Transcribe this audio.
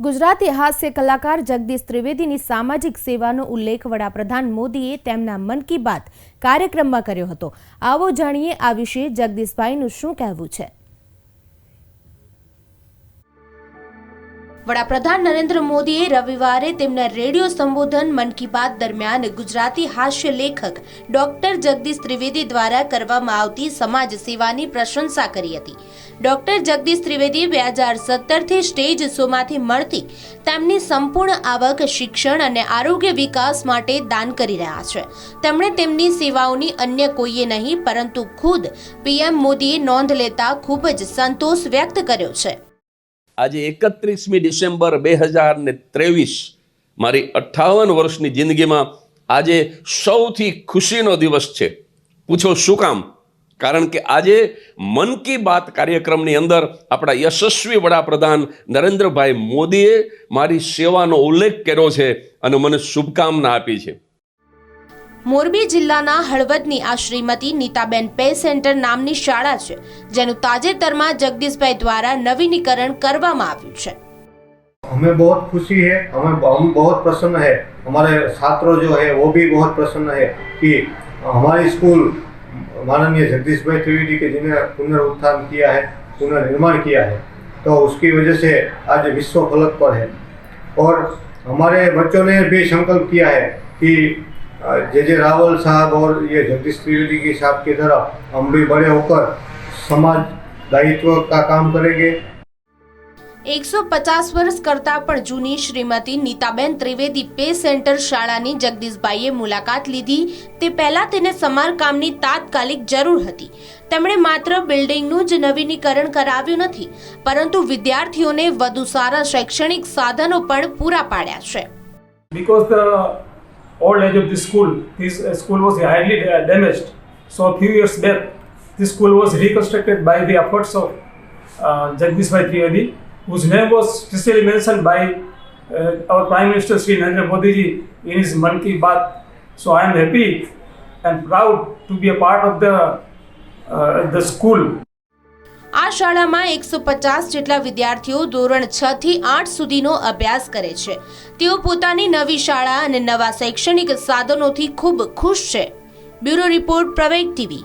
ગુજરાતી હાસ્ય કલાકાર જગદીશ ત્રિવેદીની સામાજિક સેવાનો ઉલ્લેખ વડાપ્રધાન મોદીએ તેમના મન કી બાત કાર્યક્રમમાં કર્યો હતો. આવો જાણીએ આ વિશે જગદીશભાઈનું શું કહેવું છે? વડાપ્રધાન નરેન્દ્ર મોદીએ રવિવારે તેમના રેડિયો સંબોધન મન કી બાત દરમિયાન ગુજરાતી હાસ્ય લેખક ડોક્ટર જગદીશ ત્રિવેદી દ્વારા કરવામાં આવતી સમાજ સેવાની પ્રશંસા કરી હતી. ડોક્ટર જગદીશ ત્રિવેદી બે હજાર સત્તરથી સ્ટેજ શોમાંથી મળતી તેમની સંપૂર્ણ આવક શિક્ષણ અને આરોગ્ય વિકાસ માટે દાન કરી રહ્યા છે. તેમણે તેમની સેવાઓની અન્ય કોઈએ નહીં, પરંતુ ખુદ પીએમ મોદીએ નોંધ લેતા ખૂબ જ સંતોષ વ્યક્ત કર્યો છે. આજે એકત્રીસમી ડિસેમ્બર બે હજાર ને ત્રેવીસ, મારી અઠ્ઠાવન વર્ષની જિંદગીમાં આજે સૌથી ખુશીનો દિવસ છે. પૂછો શું કામ? કારણ કે આજે મન કી બાત કાર્યક્રમની અંદર આપણા યશસ્વી વડાપ્રધાન નરેન્દ્રભાઈ મોદીએ મારી સેવાનો ઉલ્લેખ કર્યો છે અને મને શુભકામના આપી છે. મોરબી જિલ્લાના હળવદની આ શ્રીમતી નીતાબેન પે સેન્ટર નામની શાળા છે જેનું તાજેતરમાં જગદીશભાઈ દ્વારા નવીનીકરણ કરવામાં આવ્યું છે हमें बहुत खुशी है हमें हम बहुत प्रसन्न है हमारे छात्रों जो है वो भी बहुत प्रसन्न है कि हमारी स्कूल माननीय जगदीश भाई त्रिवेदी के जिन्हें पुनरुत्थान किया है पुनर्निर्माण किया है तो उसकी वजह से आज विश्व फलक पर है और हमारे बच्चों ने भी संकल्प किया है कि जे जे रावल साहब और ये जगदीश त्रिवेदी के साहब की तरह हम भी बड़े होकर समाज दायित्व का काम करेंगे એકસો પચાસ વર્ષ કરતા પણ જૂની શ્રીમતી નીતાબેન ત્રિવેદી પે સેન્ટર શાળાની જગદીશભાઈએ મુલાકાત લીધી તે પહેલા તેને સમારકામની તાત્કાલિક જરૂર હતી તેમણે માત્ર બિલ્ડિંગનું જ નવીનીકરણ કરાવ્યું નથી પરંતુ વિદ્યાર્થીઓને વધુ સારા શૈક્ષણિક સાધનો પણ પૂરા પાડ્યા છે because the old age of the school, this uh, school was highly damaged. So a few years back, this school was reconstructed by the efforts of uh, Jagdish Bhai Trivedi, whose name was specially mentioned by uh, our Prime Minister Sri Narendra Modi ji in his Mann Ki Baat. So I am happy and proud to be a part of the uh, the school આ શાળામાં એકસો પચાસ જેટલા વિદ્યાર્થીઓ ધોરણ છ થી આઠ સુધીનો અભ્યાસ કરે છે. તેઓ પોતાની નવી શાળા અને નવા શૈક્ષણિક સાધનોથી ખૂબ ખુશ છે. Bureau report Praveg TV.